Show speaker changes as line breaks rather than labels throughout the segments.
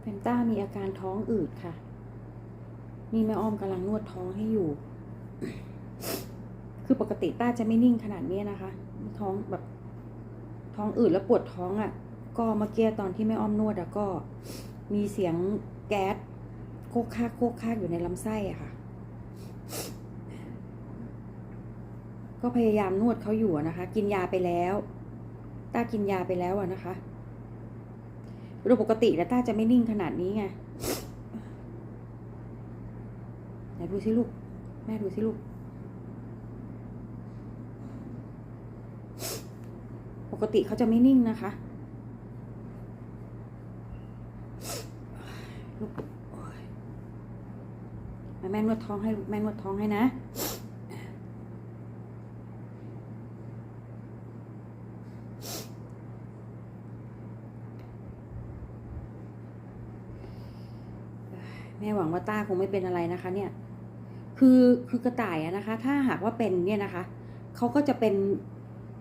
เฟนตามีอาการท้องอืดค่ะ นี่แม่อ้อมกำลังนวดท้องให้อยู่ คือปกติต้าจะไม่นิ่งขนาดนี้นะคะ ท้องแบบ ท้องอืดแล้วปวดท้องอะ่ะ ก็เมื่อกี้ตอนที่แม่อ้อมนวดอะก็มีเสียงแก๊สโคกคากโคกคากอยู่ในลำไส้อะค่ะ ก็พยายามนวดเขาอยู่นะคะ กินยาไปแล้ว ต้ากินยาไปแล้วอะนะคะ ดยปกติแล้วต้าจะไม่นิ่งขนาดนี้ไงไหนดูสิลูก แม่ดูสิลูก ปกติเขาจะไม่นิ่งนะคะลูกโอ๊ยมาแม่นวดท้องให้ลูกแม่นวดท้องให้นะ แม่หวังว่าต้าคงไม่เป็นอะไรนะคะ เนี่ย คือคือกระต่ายอะนะคะ ถ้าหากว่าเป็นเนี่ยนะคะเขาก็จะเป็น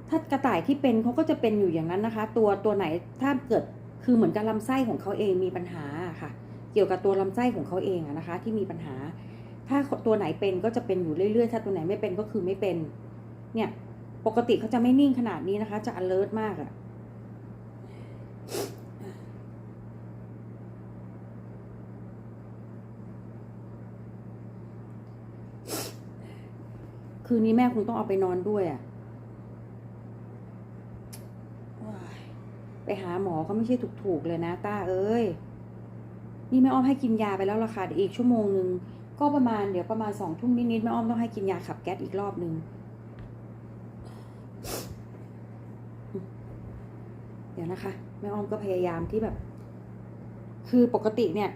ถ้ากระต่ายที่เป็นเขาก็จะเป็นอยู่อย่างนั้นนะคะ ตัวตัวไหนถ้าเกิดคือเหมือนกับลำไส้ของเขาเองมีปัญหาค่ะ เกี่ยวกับตัวลำไส้ของเขาเองนะคะ ที่มีปัญหา ถ้าตัวไหนเป็นก็จะเป็นอยู่เรื่อยๆ ถ้าตัวไหนไม่เป็นก็คือไม่เป็น เนี่ย ปกติเขาจะไม่นิ่งขนาดนี้นะคะ จะ alert มากอะ คืนนี้แม่คงต้องเอาไปนอนด้วยอะ่ะโอ๊ยไปหาหมอก็ไม่ใช่ถูกๆเลยนะต้าเอ้ย นี่แม่อ้อมให้กินยาไปแล้วราคาเดี๋ยวอีกชั่วโมงหนึ่งก็ประมาณเดี๋ยวประมาณสองทุ่มนิดๆแม่อ้อมต้องให้กินยาขับแก๊สอีกรอบหนึ่งเดี๋ยวนะคะแม่อ้อมก็พยายามที่แบบ คือปกติเนี่ย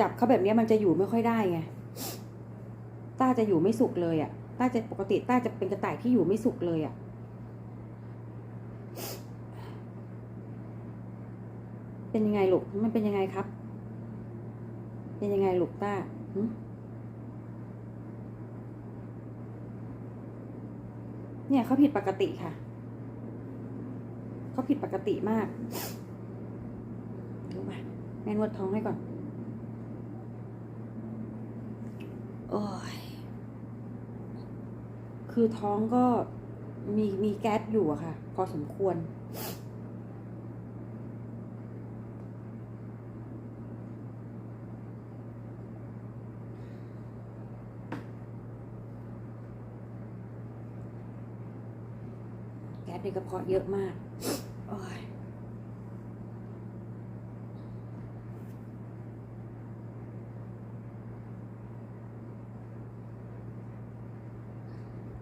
จับเขาแบบเนี้ยมันจะอยู่ไม่ค่อยได้ไงต้าจะอยู่ไม่สุขเลยอะ่ะ ต้าจะปกติต้าจะเป็นกระต่ายที่อยู่ไม่สุขเลยอะ่ะเป็นยังไงลูก มันเป็นยังไงครับ เป็นยังไงลูกต้าเนี่ยเขาผิดปกติค่ะ เขาผิดปกติมากรู้ไหมแม่นวดท้องให้ก่อน โอ้ย คือท้องก็มีมีแก๊สอยู่อะค่ะ พอสมควร แก๊สในกระเพาะเยอะมากโอ้ย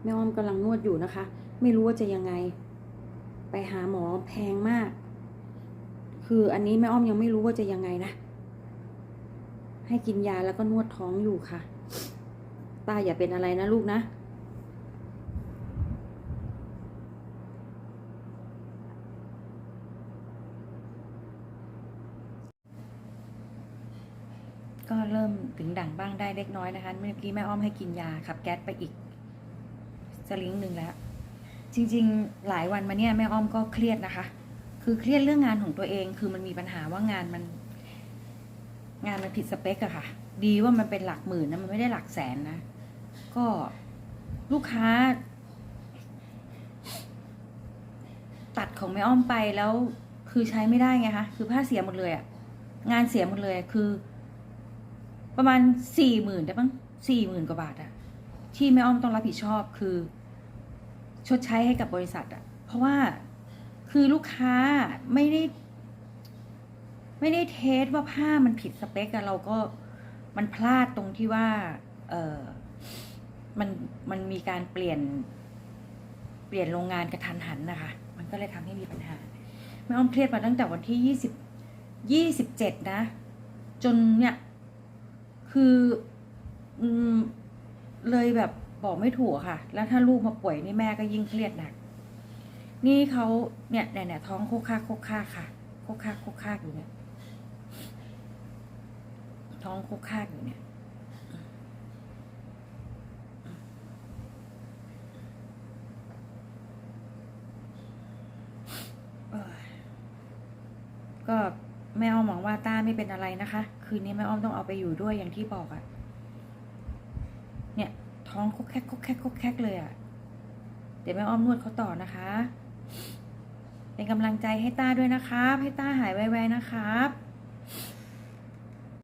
แม่อ้อมกำลังนวดอยู่นะคะ ไม่รู้ว่าจะยังไง ไปหาหมอแพงมาก คืออันนี้แม่อ้อมยังไม่รู้ว่าจะยังไงนะ ให้กินยาแล้วก็นวดท้องอยู่ค่ะ ตาอย่าเป็นอะไรนะลูกนะก็เริ่มถึงดั่งบ้างได้เล็กน้อยนะคะ เมื่อกี้แม่อ้อมให้กินยาขับแก๊สไปอีก สลิงหนึ่งแล้ว จริงๆ หลายวันมาเนี่ยแม่อ้อมก็เครียดนะคะ คือเครียดเรื่องงานของตัวเอง คือมันมีปัญหาว่างานมัน งานมันผิดสเปคอะค่ะ ดีว่ามันเป็นหลักหมื่นนะมันไม่ได้หลักแสนนะ ก็ลูกค้า ตัดของแม่อ้อมไปแล้วคือใช้ไม่ได้ไงคะ คือผ้าเสียหมดเลยอะงานเสียหมดเลยคือ ประมาณสี่หมื่นได้บ้างสี่หมื่นกว่าบาทอะ ที่แม่อ้อมต้องรับผิดชอบคือ ชดใช้ให้กับบริษัทอะเพราะว่าคือลูกค้าไม่ได้ ไม่ได้เทสว่าผ้ามันผิดสเปคอะเราก็มันพลาดตรงที่ว่า เออมันมันมีการเปลี่ยน เปลี่ยนโรงงานกระทันหันนะคะ มันก็เลยทำให้มีปัญหาแม่อ้อมเครียดมาตั้งแต่วันที่ยี่สิบยี่สิบเจ็ดนะ จนเนี่ย คือ อืม เลยแบบบอกไม่ถูกค่ะ แล้วถ้าลูกมาป่วยนี่แม่ก็ยิ่งเครียดหนัก นี่เขาเนี่ยเนี่ยเนี่ยท้องโคกคากโคกคากค่ะ โคกคากโคกคากอยู่เนี่ย ท้องโคกคากอยู่เนี่ยก็แม่อ้อมหวังว่าต้าไม่เป็นอะไรนะคะ คืนนี้แม่อ้อมต้องเอาไปอยู่ด้วยอย่างที่บอกอะเนี่ย ท้องคกแคกคกแคกคกแคกเลยอะ เดี๋ยวแม่อ้อมนวดเขาต่อนะคะ เป็นกำลังใจให้ต้าด้วยนะครับ ให้ต้าหายไวๆนะครับ